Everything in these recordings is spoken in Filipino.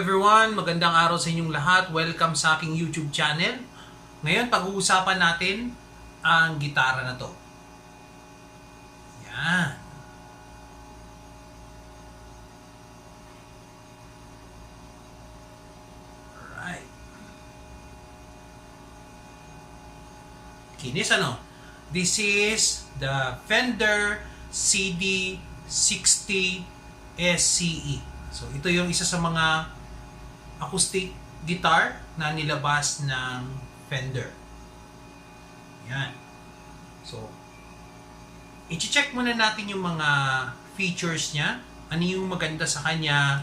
Everyone, magandang araw sa inyong lahat. Welcome sa aking YouTube channel. Ngayon, pag-uusapan natin ang gitara na to. Yan. Alright. Kinis ano? This is the Fender CD60 SCE. So ito yung isa sa mga acoustic guitar na nilabas ng Fender. Yan. So, i-check muna natin yung mga features niya. Ano yung maganda sa kanya.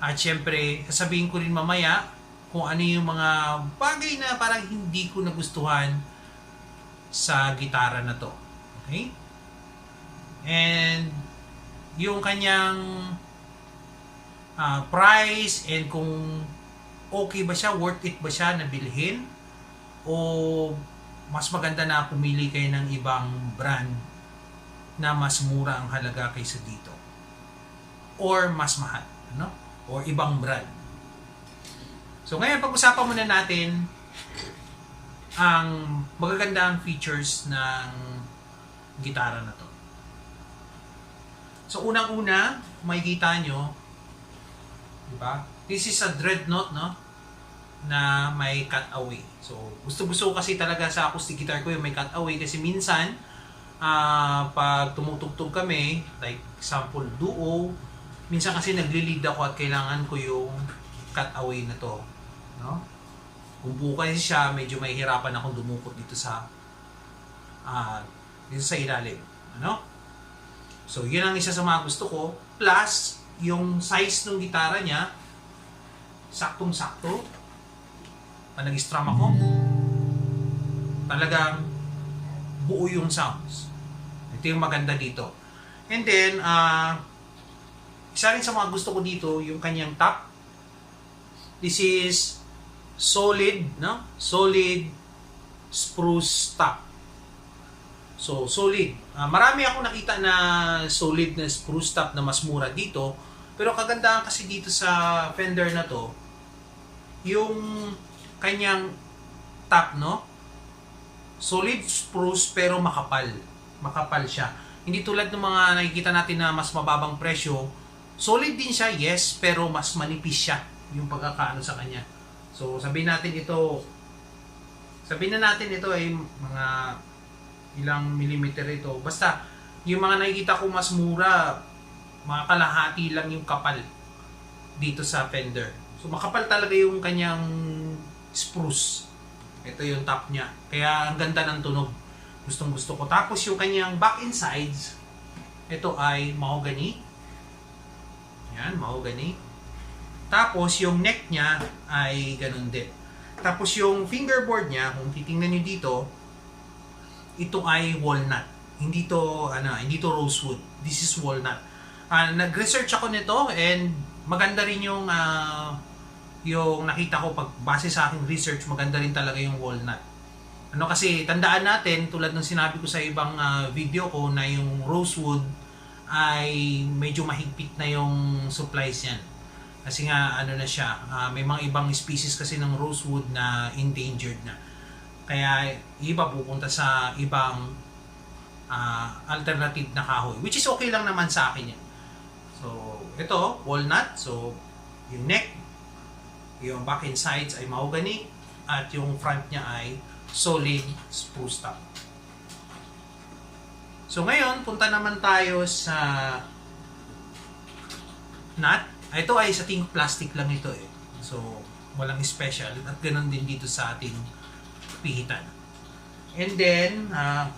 At syempre, sasabihin ko rin mamaya kung ano yung mga bagay na parang hindi ko nagustuhan sa gitara na to. Okay? And yung kanyang ah, price and kung okay ba siya, worth it ba siya na bilhin? O mas maganda na pumili kayo ng ibang brand na mas mura ang halaga kaysa dito? Or mas mahal no or ibang brand? So ngayon pag-usapan muna natin ang magagandang features ng gitara na to. So unang-una makikita nyo Diba? This is a dreadnought, no? Na may cutaway. So, gusto-gusto kasi talaga sa acoustic guitar ko yung may cutaway kasi minsan, ah pag tumutugtog kami, like example duo, minsan kasi nagli-lead ako at kailangan ko yung cutaway na to. No? Kung buo siya, medyo mahihirapan akong dumukot dito sa ah dito sa ilalim. Ano? So, yun ang isa sa mga gusto ko. Plus, yung size ng gitara niya, saktong-sakto. Pag nag-strum ako, talagang buo yung sounds. Ito yung maganda dito. And then, ah isa rin sa mga gusto ko dito, yung kanyang top. This is solid, no? Solid spruce top. So, solid. Ah, marami ako nakita na solid na spruce top na mas mura dito. Pero kagandahan kasi dito sa Fender na to, yung kanyang top, no? Solid spruce pero makapal. Makapal siya. Hindi tulad ng mga nakikita natin na mas mababang presyo. Solid din siya, yes, pero mas manipis siya yung pagkakaano sa kanya. So, sabihin natin ito, sabihin na natin ito ay mga ilang millimeter ito. Basta, yung mga nakikita ko mas mura, mga kalahati lang yung kapal dito sa fender. So, makapal talaga yung kanyang spruce. Ito yung top niya. Kaya, ang ganda ng tunog. Gustong gusto ko. Tapos, yung kanyang back and sides, ito ay mahogany. Yan, mahogany. Tapos, yung neck niya ay ganun din. Tapos, yung fingerboard niya, kung titingnan nyo dito, ito ay walnut. Hindi to ano, hindi to rosewood. This is walnut. Ah, nag-research ako nito and maganda rin yung ah, yung nakita ko pag base sa aking research, maganda rin talaga yung walnut. Ano kasi tandaan natin tulad ng sinabi ko sa ibang ah, video ko na yung rosewood ay medyo mahigpit na yung supplies niyan. Kasi nga ano na siya, ah, may mga ibang species kasi ng rosewood na endangered na. Kaya iba pupunta sa ibang ah, alternative na kahoy. Which is okay lang naman sa akin yan. So, ito, walnut. So, yung neck, yung back and sides ay mahogany at yung front niya ay solid spruce top. So, ngayon, punta naman tayo sa nut. Ito ay sa ting plastic lang ito eh. So, walang special. At ganun din dito sa ating pihitan. And then, ah,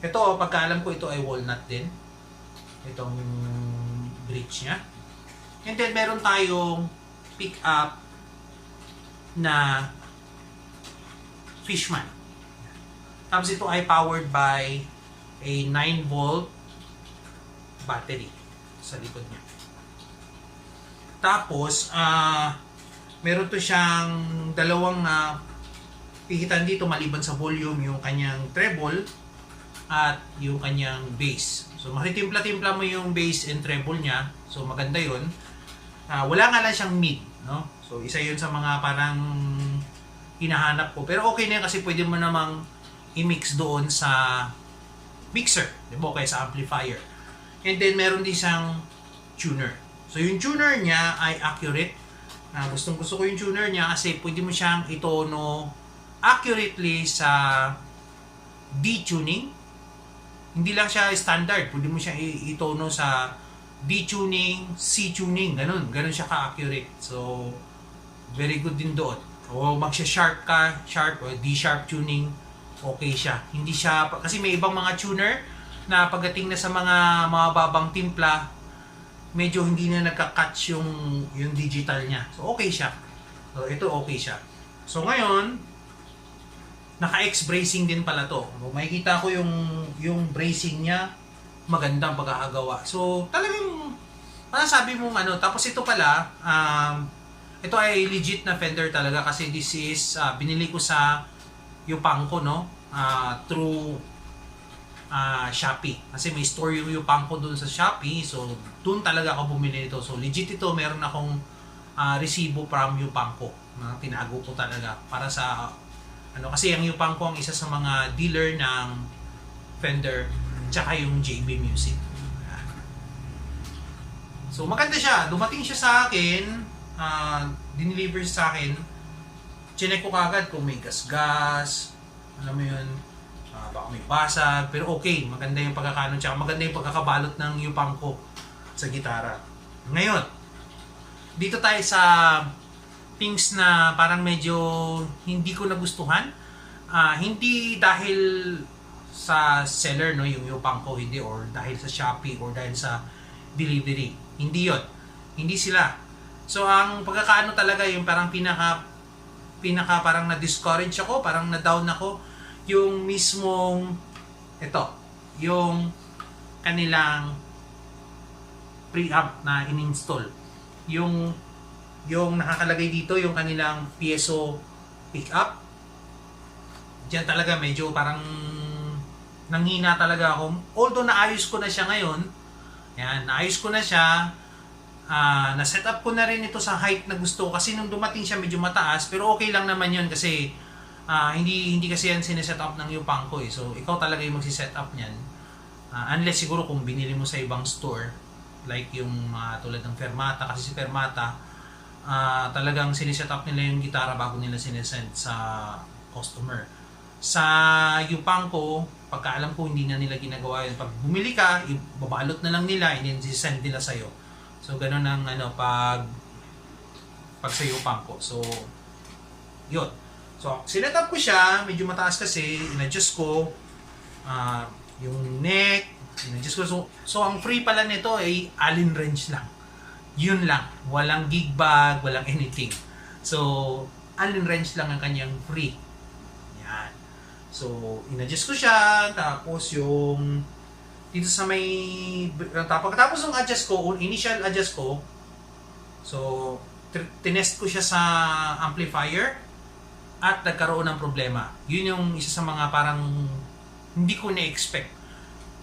ito, pagkaalam ko ito ay walnut din. Itong bridge niya. And then, meron tayong pick up na Fishman. Tapos ito ay powered by a 9 volt battery sa likod niya. Tapos, ah meron to siyang dalawang ah, pihitan dito maliban sa volume yung kanyang treble at yung kanyang bass. So makitimpla-timpla mo yung bass and treble niya. So maganda 'yon. Ah, wala nga lang siyang mid, no? So, isa yun sa mga parang hinahanap ko. Pero okay na yun kasi pwede mo namang i-mix doon sa mixer, di ba? Kaya sa amplifier. And then, meron din siyang tuner. So, yung tuner niya ay accurate. Ah, gustong gusto ko yung tuner niya kasi pwede mo siyang itono accurately sa D-tuning. Hindi lang siya standard. Pwede mo siyang i- itono sa D-tuning, C-tuning. Ganun. Ganun siya ka-accurate. So, very good din doon. O magsha-sharp ka, sharp o D-sharp tuning, okay siya. Hindi siya, kasi may ibang mga tuner na pagdating na sa mga mababang timpla, medyo hindi na nagka-catch yung, yung digital niya. So, okay siya. So, ito okay siya. So, ngayon, naka-X bracing din pala to. Makikita ko yung, yung bracing niya, magandang pagkakagawa. So, talagang, masasabi mong ano, tapos ito pala, um, ito ay legit na fender talaga kasi this is, ah, binili ko sa Yupanko, no? Ah, through ah, Shopee. Kasi may store yung Yupanko dun sa Shopee. So, dun talaga ako bumili nito. So, legit ito. Meron akong ah, resibo from Yupanko na tinago ko talaga para sa ano kasi ang Yupanko ang isa sa mga dealer ng Fender tsaka yung JB Music. So maganda siya. Dumating siya sa akin, ah, dineliver sa akin. Chinek ko kagad kung may gas-gas, alam mo yun, ah, baka may basag, pero okay, maganda yung pagkakanon, tsaka maganda yung pagkakabalot ng Yupanko sa gitara. Ngayon, dito tayo sa things na parang medyo hindi ko nagustuhan. Ah, hindi dahil sa seller no yung Yupanko hindi or dahil sa Shopee or dahil sa delivery. Hindi 'yon. Hindi sila. So ang pagkakaano talaga yung parang pinaka pinaka parang na-discourage ako, parang na-down ako yung mismong ito, yung kanilang preamp na in-install. Yung yung nakakalagay dito yung kanilang piezo pickup. Diyan talaga medyo parang nanghina talaga ako. Although naayos ko na siya ngayon, yan, naayos ko na siya, ah na-set up ko na rin ito sa height na gusto ko kasi nung dumating siya medyo mataas, pero okay lang naman yun kasi ah, hindi hindi kasi yan sineset up ng yung pangko eh. So, ikaw talaga yung magsiset up niyan. Ah, unless siguro kung binili mo sa ibang store, like yung ah, tulad ng Fermata, kasi si Fermata, ah, talagang siniset up nila yung gitara bago nila sinesend sa customer. Sa Yupanko, pagka alam ko hindi na nila ginagawa yun. Pag bumili ka, ibabalot na lang nila and then send nila sa'yo. So, ganun ang ano, pag pag sa Yupanko. So, yun. So, sinet up ko siya, medyo mataas kasi, in-adjust ko ah, yung neck, in-adjust ko. So, so, ang free pala nito ay Allen wrench lang. Yun lang. Walang gig bag, walang anything. So, Allen wrench lang ang kanyang free. Yan. So, in-adjust ko siya, tapos yung dito sa may tapos tapos yung adjust ko, initial adjust ko, so tinest ko siya sa amplifier at nagkaroon ng problema. Yun yung isa sa mga parang hindi ko na-expect.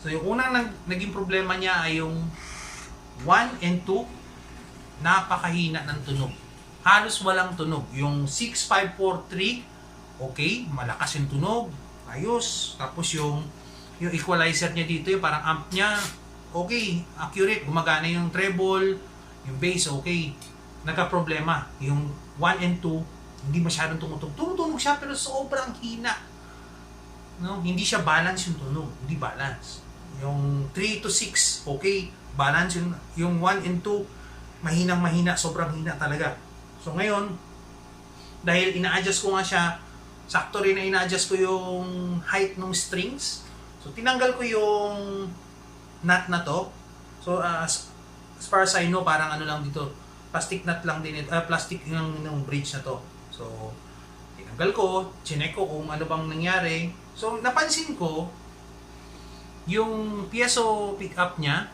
So yung unang nag, naging problema niya ay yung 1 and 2 napakahina ng tunog. Halos walang tunog. Yung 6543 okay, malakas yung tunog, ayos. Tapos yung yung equalizer niya dito, yung parang amp niya, okay, accurate, gumagana yung treble, yung bass, okay. Nagka-problema. Yung 1 and 2, hindi masyadong tumutug. Tumutunog siya, pero sobrang hina. No? Hindi siya balance yung tunog. Hindi balance. Yung 3 to 6, okay, balance yung, yung 1 and 2, mahinang mahina, sobrang hina talaga. So ngayon, dahil ina-adjust ko nga siya, sakto rin na ina-adjust ko yung height ng strings. So, tinanggal ko yung nut na to. So, uh, as, as far as I know, parang ano lang dito, plastic nut lang din uh, plastic yung, yung bridge na to. So, tinanggal ko, chinek ko kung ano bang nangyari. So, napansin ko, yung piezo pickup niya,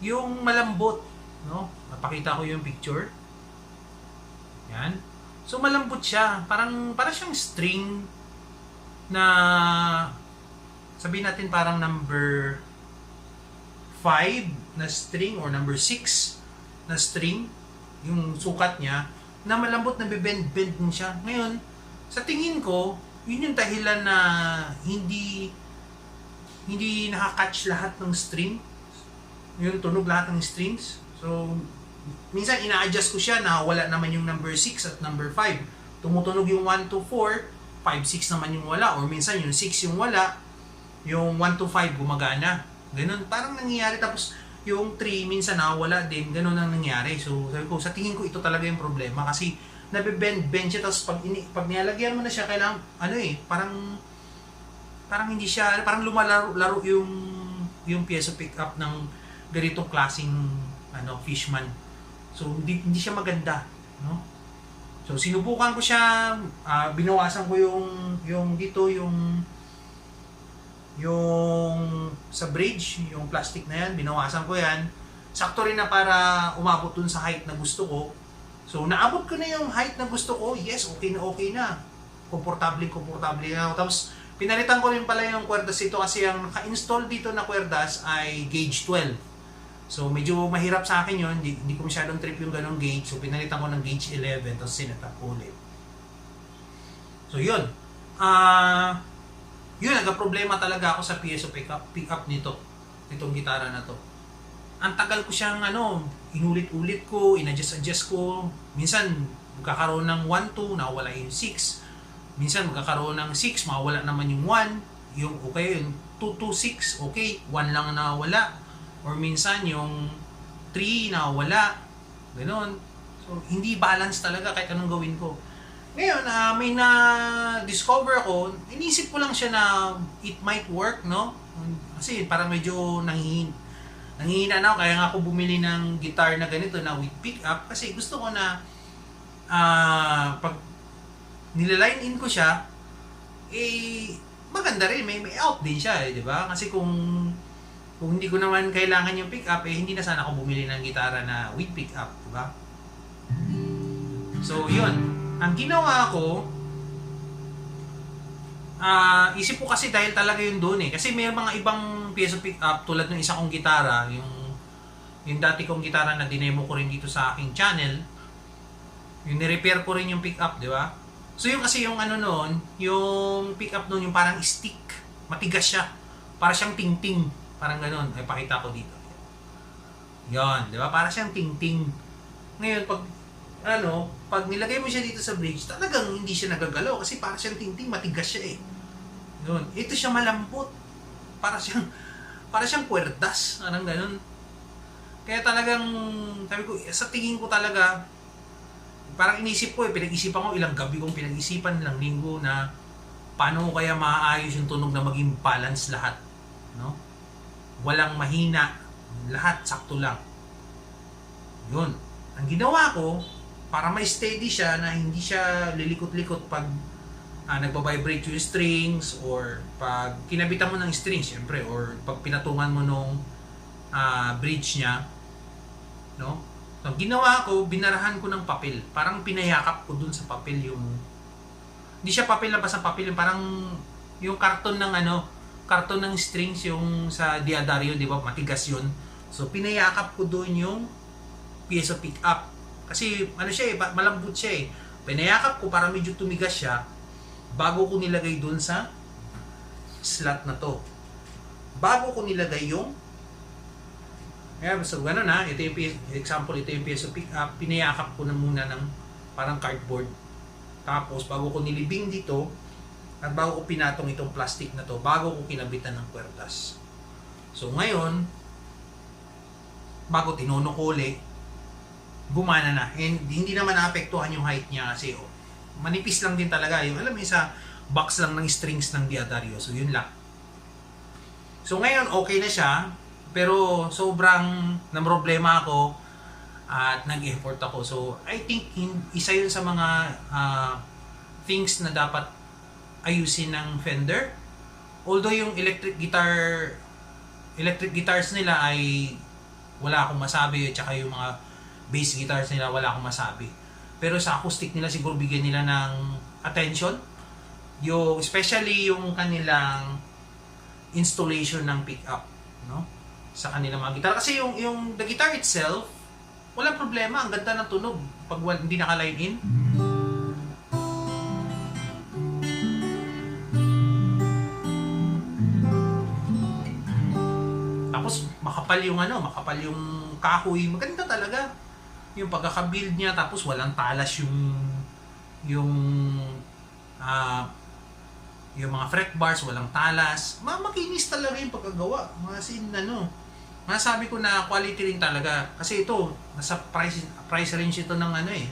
yung malambot, no? Napakita ko yung picture. Yan. So malambot siya, parang para siyang string na sabihin natin parang number 5 na string or number 6 na string, yung sukat niya, na malambot na bend-bend din siya. Ngayon, sa tingin ko, yun yung dahilan na hindi hindi nakakatch lahat ng string. Yung tunog lahat ng strings. So, minsan ina-adjust ko siya na wala naman yung number 6 at number 5. Tumutunog yung 1 to 4, 5, 6 naman yung wala. Or minsan yung 6 yung wala, yung 1 to 5 gumagana. Ganun, parang nangyayari. Tapos yung 3 minsan nawala din. Ganun ang nangyari. So sabi ko, sa tingin ko ito talaga yung problema. Kasi nabibend-bend siya. Tapos pag, ini, pag nilalagyan mo na siya, kailangan, ano eh, parang parang hindi siya, parang lumalaro laro yung yung piezo pick up ng ganitong klaseng ano, fishman. So hindi, hindi siya maganda, no? So sinubukan ko siya, ah, binawasan ko yung yung dito yung yung sa bridge, yung plastic na yan, binawasan ko yan. Sakto rin na para umabot dun sa height na gusto ko. So naabot ko na yung height na gusto ko. Yes, okay na okay na. Komportable, komportable na. Tapos pinalitan ko rin pala yung kwerdas dito kasi ang naka-install dito na kwerdas ay gauge 12. So medyo mahirap sa akin yun, hindi, hindi ko masyadong trip yung ganong gauge. So pinalitan ko ng gauge 11 tapos sinetap ulit. So yun. Ah, yun nagka-problema talaga ako sa PSO pickup, pickup nito. Nitong gitara na to. Ang tagal ko siyang ano, inulit-ulit ko, inadjust-adjust ko. Minsan magkakaroon ng 1-2, nawala yung 6. Minsan magkakaroon ng 6, mawala naman yung 1. Yung okay, yung 2-2-6, okay, 1 lang na wala or minsan yung 3 na wala. Ganon. So, hindi balance talaga kahit anong gawin ko. Ngayon, ah, may na-discover ako, inisip ko lang siya na it might work, no? Kasi parang medyo nangihin, nangihina na ako, kaya nga ako bumili ng guitar na ganito na with pickup kasi gusto ko na ah, pag nilaline in ko siya, eh, maganda rin, may, may out din siya, eh, di ba? Kasi kung kung hindi ko naman kailangan yung pick up, eh hindi na sana ako bumili ng gitara na with pick up, di ba? So, yun. Ang ginawa ko, ah isip ko kasi dahil talaga yun doon eh. Kasi may mga ibang piece of pick up tulad ng isa kong gitara, yung yung dati kong gitara na dinemo ko rin dito sa aking channel, yung ni-repair ko rin yung pick up, di ba? So yung kasi yung ano noon, yung pick up noon yung parang stick, matigas siya. Para siyang ting-ting. Parang ganun. Ay, pakita ko dito. Yon, di ba? Para siyang ting-ting. Ngayon, pag, ano, pag nilagay mo siya dito sa bridge, talagang hindi siya nagagalaw kasi para siyang ting-ting, matigas siya eh. Yun. Ito siya malambot. Para siyang, para siyang puwertas. Parang ganun. Kaya talagang, sabi ko, sa tingin ko talaga, parang inisip ko eh, pinag-isipan ko ilang gabi kong pinag-isipan, ilang linggo na paano kaya maaayos yung tunog na maging balance lahat. No? Walang mahina. Lahat sakto lang. Yun. Ang ginawa ko, para may steady siya na hindi siya lilikot-likot pag ah, nagbabibrate yung strings or pag kinabitan mo ng strings, syempre, or pag pinatungan mo nung ah, bridge niya, no? So, ang ginawa ko, binarahan ko ng papel. Parang pinayakap ko dun sa papel yung... Hindi siya papel na basta papel, yung parang yung karton ng ano, karton ng strings yung sa Diadario, di ba? Matigas yun. So, pinayakap ko dun yung piece of pick up. Kasi ano siya eh, malambot siya eh. Pinayakap ko para medyo tumigas siya bago ko nilagay dun sa slot na to. Bago ko nilagay yung kaya so gano'n na, ito yung example, ito yung piece of pick up, pinayakap ko na muna ng parang cardboard. Tapos, bago ko nilibing dito, at bago ko pinatong itong plastic na to, bago ko kinabitan ng kwertas. So, ngayon, bago tinono ko uli, gumana na. And hindi naman naapektuhan yung height niya kasi oh, manipis lang din talaga. Yung, alam mo, isa box lang ng strings ng Diadario. So, yun lang. So, ngayon, okay na siya. Pero, sobrang problema ako at nag-effort ako. So, I think in, isa yun sa mga ah, things na dapat ayusin ng Fender. Although yung electric guitar electric guitars nila ay wala akong masabi at saka yung mga bass guitars nila wala akong masabi. Pero sa acoustic nila siguro bigyan nila ng attention. Yung especially yung kanilang installation ng pickup, no? Sa kanilang mga guitar kasi yung yung the guitar itself walang problema. Ang ganda ng tunog pag hindi naka-line in. Tapos makapal yung ano, makapal yung kahoy. Maganda talaga. Yung pagkaka-build niya tapos walang talas yung yung ah yung mga fret bars, walang talas. Ma makinis talaga yung pagkagawa. Mga sin ano. Masabi ko na quality rin talaga. Kasi ito, nasa price price range ito ng ano eh.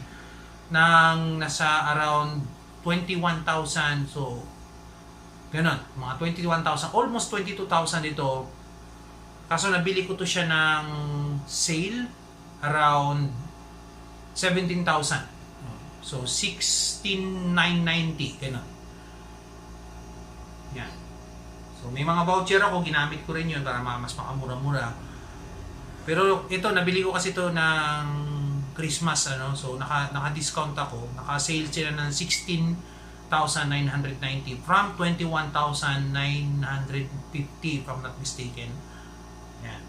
Nang nasa around 21,000. So, ganun. Mga 21,000. Almost 22,000 ito. Kaso nabili ko to siya ng sale around 17,000. So, 16,990. Ganun. Yan. So, may mga voucher ako. Ginamit ko rin yun para ma- mas makamura-mura. Pero ito, nabili ko kasi ito ng Christmas. ano So, naka, naka-discount ako. Naka-sale sila ng 16,990 from 21,950 if I'm not mistaken. Yan.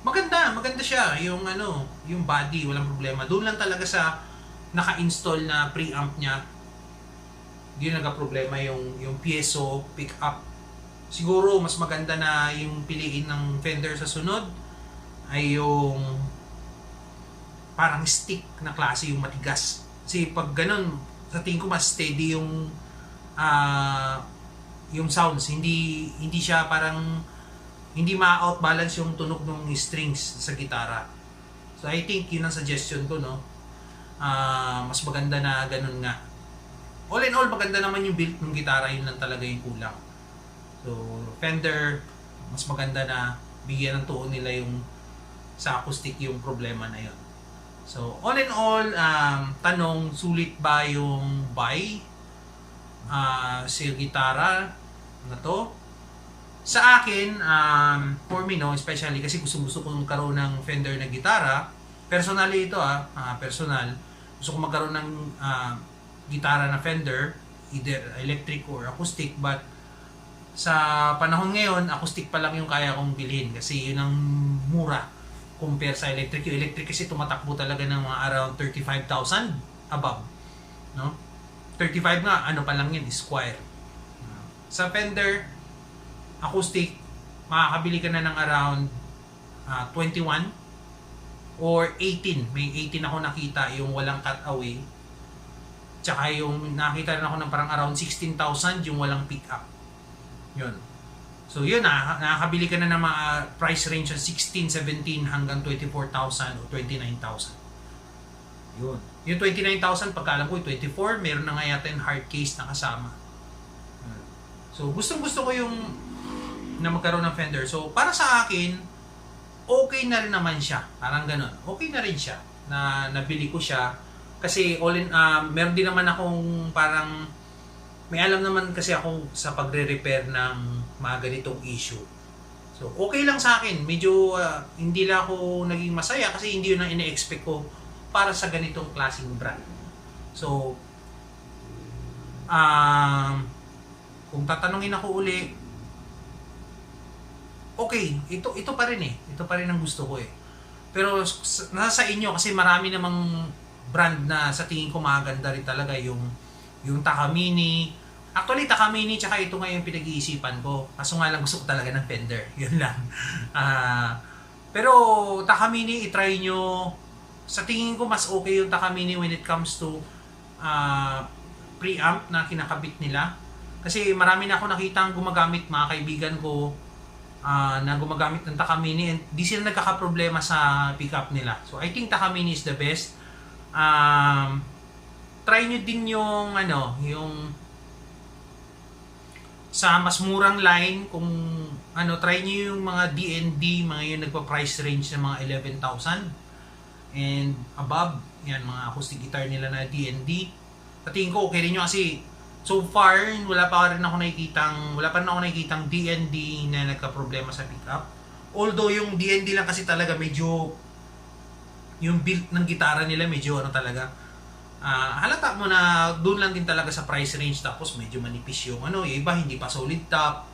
Maganda, maganda siya. Yung ano, yung body, walang problema. Doon lang talaga sa naka-install na preamp niya. Yun nagka-problema yung yung piezo pick-up. Siguro mas maganda na yung piliin ng fender sa sunod ay yung parang stick na klase yung matigas. Kasi pag ganun, sa tingin ko mas steady yung ah yung sounds. Hindi hindi siya parang hindi ma-outbalance yung tunog ng strings sa gitara. So I think yun ang suggestion ko, no? Ah, mas maganda na ganun nga. All in all, maganda naman yung build ng gitara, yun lang talaga yung kulang. So, Fender, mas maganda na bigyan ng tuon nila yung sa acoustic yung problema na yun. So, all in all, um, tanong, sulit ba yung buy ah sa gitara na to? Sa akin, um, for me, no, especially kasi gusto-gusto kong magkaroon ng Fender na gitara. Personally ito ah, ah, personal. Gusto ko magkaroon ng ah, gitara na Fender, either electric or acoustic, but sa panahon ngayon, acoustic pa lang yung kaya kong bilhin kasi yun ang mura compare sa electric. Yung electric kasi tumatakbo talaga ng mga around 35,000 above. No? 35 nga, ano pa lang yun, Squire. Sa Fender, acoustic, makakabili ka na ng around ah, 21 or 18. May 18 ako nakita yung walang cutaway. Tsaka yung nakita rin ako ng parang around 16,000 yung walang pick up. Yun. So yun na, nakakabili ka na ng mga price range ng 16, 17 hanggang 24,000 o 29,000. Yun. Yung 29,000, pagka alam ko, yung 24, meron na nga yata yung hard case na kasama. So gustong gusto ko yung na magkaroon ng fender. So para sa akin, okay na rin naman siya. Parang ganun. Okay na rin siya na nabili ko siya kasi all in uh, meron din naman akong parang may alam naman kasi ako sa pagre-repair ng mga ganitong issue. So, okay lang sa akin. Medyo ah, hindi lang ako naging masaya kasi hindi yun ang ine-expect ko para sa ganitong klaseng brand. So, um, kung tatanungin ako uli, okay, ito ito pa rin eh. Ito pa rin ang gusto ko eh. Pero nasa inyo kasi marami namang brand na sa tingin ko maganda rin talaga yung yung Takamine. Actually, Takamine tsaka ito nga yung pinag-iisipan ko. Kaso nga lang gusto ko talaga ng Fender. Yun lang. Ah, pero Takamine, itry nyo. Sa tingin ko, mas okay yung Takamine when it comes to ah, preamp na kinakabit nila. Kasi marami na ako nakita ang gumagamit, mga kaibigan ko, ah, na gumagamit ng Takamine and di sila nagkakaproblema sa pickup nila. So I think Takamine is the best. Um, try nyo din yung ano, yung sa mas murang line kung ano try niyo yung mga D&D mga yung nagpa-price range ng mga 11,000 and above yan mga acoustic guitar nila na D&D sa ko okay rin yun kasi so far wala pa rin ako nakikitang wala pa rin ako nakikitang D&D na nagka-problema sa pickup although yung D&D lang kasi talaga medyo yung build ng gitara nila medyo ano talaga Ah, halata mo na doon lang din talaga sa price range tapos medyo manipis yung ano, yung iba hindi pa solid top.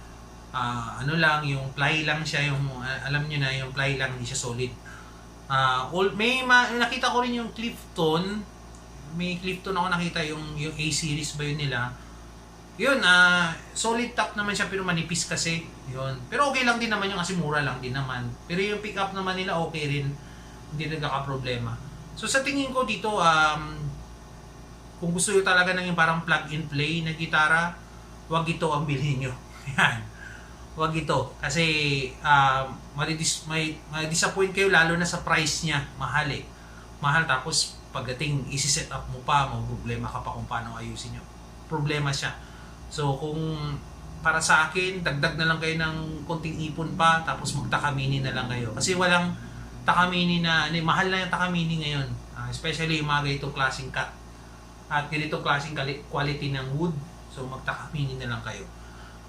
Ah, ano lang, yung ply lang siya, yung ah, alam niyo na, yung ply lang, hindi siya solid. Ah, all, may ma- nakita ko rin yung Clifton. May Clifton ako nakita yung yung A series ba yun nila. Yun, ah solid top naman siya pero manipis kasi. Yun. Pero okay lang din naman yung kasi mura lang din naman. Pero yung pickup naman nila okay rin. Hindi nagkaka-problema. So sa tingin ko dito, um, kung gusto nyo talaga ng yung parang plug and play na gitara, wag ito ang bilhin nyo. Yan. Wag ito. Kasi um, madidis, may, disappoint kayo lalo na sa price niya. Mahal eh. Mahal tapos pagdating isi-set up mo pa, problema ka pa kung paano ayusin nyo. Problema siya. So kung para sa akin, dagdag na lang kayo ng konting ipon pa, tapos magtakamini na lang kayo. Kasi walang takamini na, ano, mahal na yung takamini ngayon. Ah, especially yung mga ganitong klaseng cut. At ganitong klaseng quality ng wood. So magtakamini na lang kayo.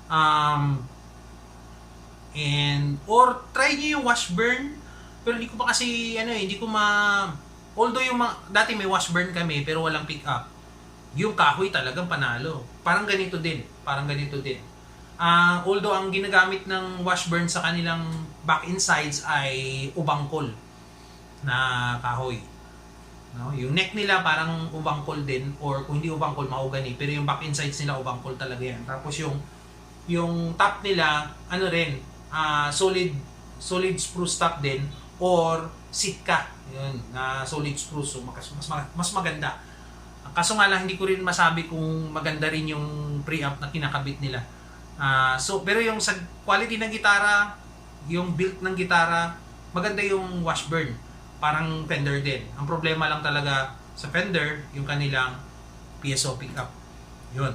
Um, and, or try nyo yung washburn. Pero hindi ko pa kasi, ano eh, hindi ko ma... Although yung mga, dati may washburn kami, pero walang pick up. Yung kahoy talagang panalo. Parang ganito din. Parang ganito din. Ah, although ang ginagamit ng washburn sa kanilang back insides ay ubangkol na kahoy. No? Yung neck nila parang ubangkol din or kung hindi ubangkol mahogany pero yung back insides nila ubangkol talaga yan. Tapos yung yung top nila ano rin ah, solid solid spruce top din or sitka yun na solid spruce so mas, mas, mas maganda. Kaso nga lang hindi ko rin masabi kung maganda rin yung preamp na kinakabit nila. Ah, so pero yung sa quality ng gitara, yung build ng gitara, maganda yung washburn. Parang Fender din. Ang problema lang talaga sa Fender, yung kanilang PSO pickup. Yun.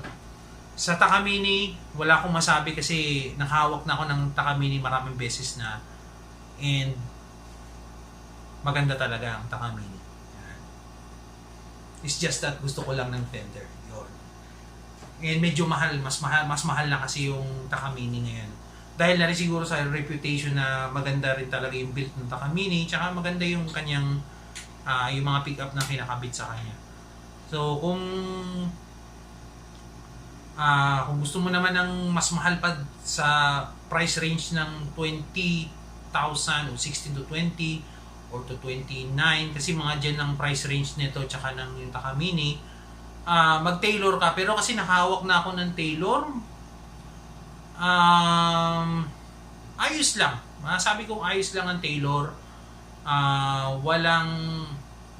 Sa Takamine, wala akong masabi kasi nakahawak na ako ng Takamine maraming beses na and maganda talaga ang Takamine. It's just that gusto ko lang ng Fender. Yun. And medyo mahal, mas mahal, mas mahal na kasi yung Takamine ngayon. Dahil na rin siguro sa reputation na maganda rin talaga yung build ng Takamine, tsaka maganda yung kanyang ah, yung mga pickup na kinakabit sa kanya. So kung ah kung gusto mo naman ng mas mahal pa sa price range ng 20,000 o 16 to 20 or to 29 kasi mga dyan ang price range nito tsaka ng yung Takamine ah mag-tailor ka. Pero kasi nakahawak na ako ng tailor, um, ayos lang. Masabi kong ayos lang ang tailor. Ah, walang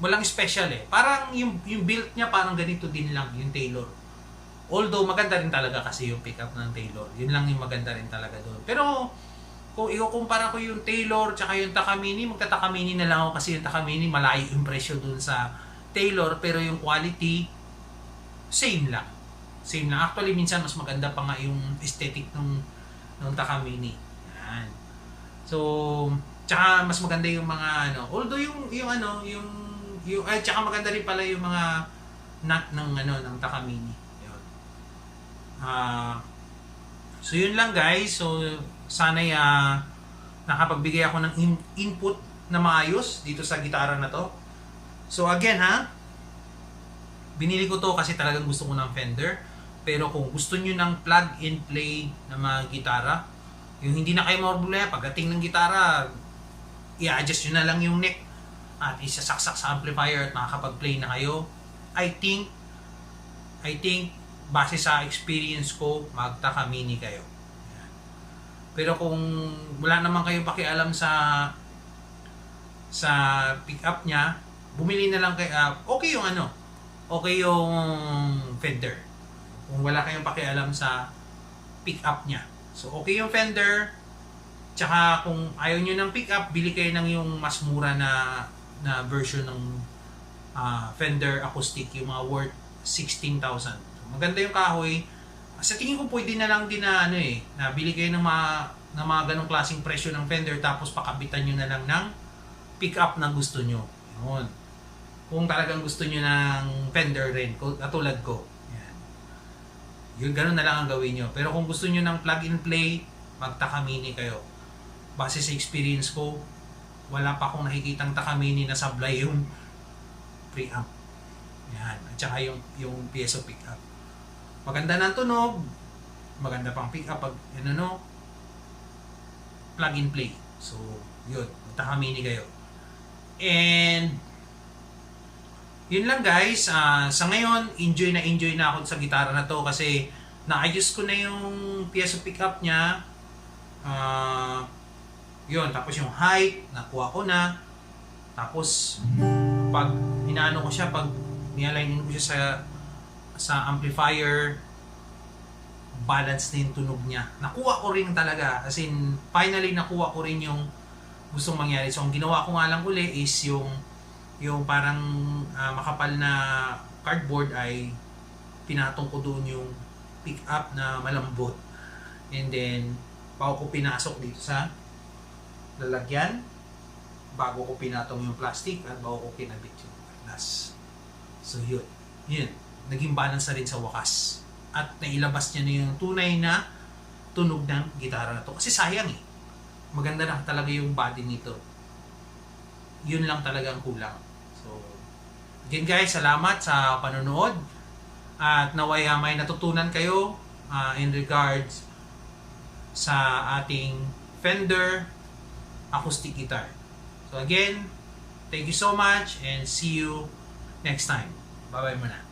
walang special eh. Parang yung, yung build niya parang ganito din lang yung tailor. Although maganda rin talaga kasi yung pickup ng tailor. Yun lang yung maganda rin talaga doon. Pero kung ikukumpara ko yung Taylor tsaka yung Takamine, magta-Takamine na lang ako kasi yung Takamine malayo yung presyo dun sa Taylor pero yung quality same lang. Same lang. Actually, minsan mas maganda pa nga yung aesthetic ng ng Takamine. Yan. So, tsaka mas maganda yung mga ano, although yung yung ano, yung yung ay tsaka maganda rin pala yung mga nut ng ano ng Takamine. Yun. Ah, so yun lang guys. So sana uh, nakapagbigay ako ng in- input na maayos dito sa gitara na to. So again ha, binili ko to kasi talagang gusto ko ng Fender. Pero kung gusto nyo ng plug and play na mga gitara, yung hindi na kayo problema, pagdating ng gitara, i-adjust nyo na lang yung neck at isasaksak sa amplifier at makakapag-play na kayo. I think, I think, base sa experience ko, magtakamini kayo. Pero kung wala naman kayong pakialam sa sa pick-up niya, bumili na lang kayo, ah, okay yung ano, okay yung Fender. Kung wala kayong pakialam sa pick-up niya. So, okay yung Fender. Tsaka kung ayaw nyo ng pick-up, bili kayo ng yung mas mura na na version ng ah, Fender acoustic, yung mga worth 16,000. So, maganda yung kahoy. Sa tingin ko pwede na lang din na ano eh, na bili kayo ng mga ng mga ganong klaseng presyo ng Fender tapos pakabitan nyo na lang ng pick-up na gusto nyo. Yun. Kung talagang gusto nyo ng Fender rin, katulad ko. Yan. Yun, ganun na lang ang gawin nyo. Pero kung gusto nyo ng plug and play, magtakamini kayo. Base sa experience ko, wala pa akong nakikitang takamini na sablay yung preamp. Yan. At saka yung, yung PSO pickup. Maganda ang tunog. Maganda pang pickup pag ano no. plug and play. So, yun. Takamini kayo. And, yun lang guys. Ah, sa ngayon, enjoy na enjoy na ako sa gitara na to kasi naayos ko na yung piece pickup niya. Ah, yun. Tapos yung height, nakuha ko na. Tapos, pag inaano ko siya, pag nialign ko siya sa sa amplifier, balance na yung tunog niya. Nakuha ko rin talaga. As in, finally nakuha ko rin yung gustong mangyari. So, ang ginawa ko nga lang uli is yung yung parang ah, makapal na cardboard ay pinatong ko doon yung pick up na malambot. And then, bago ko pinasok dito sa lalagyan, bago ko pinatong yung plastic at bago ko kinabit yung glass. So, yun. Yun. Naging balance na rin sa wakas. At nailabas niya na yung tunay na tunog ng gitara na to. Kasi sayang eh. Maganda na talaga yung body nito. Yun lang talaga ang kulang. So, again guys, salamat sa panonood. At naway may natutunan kayo ah, in regards sa ating Fender acoustic guitar. So again, thank you so much and see you next time. Bye-bye muna.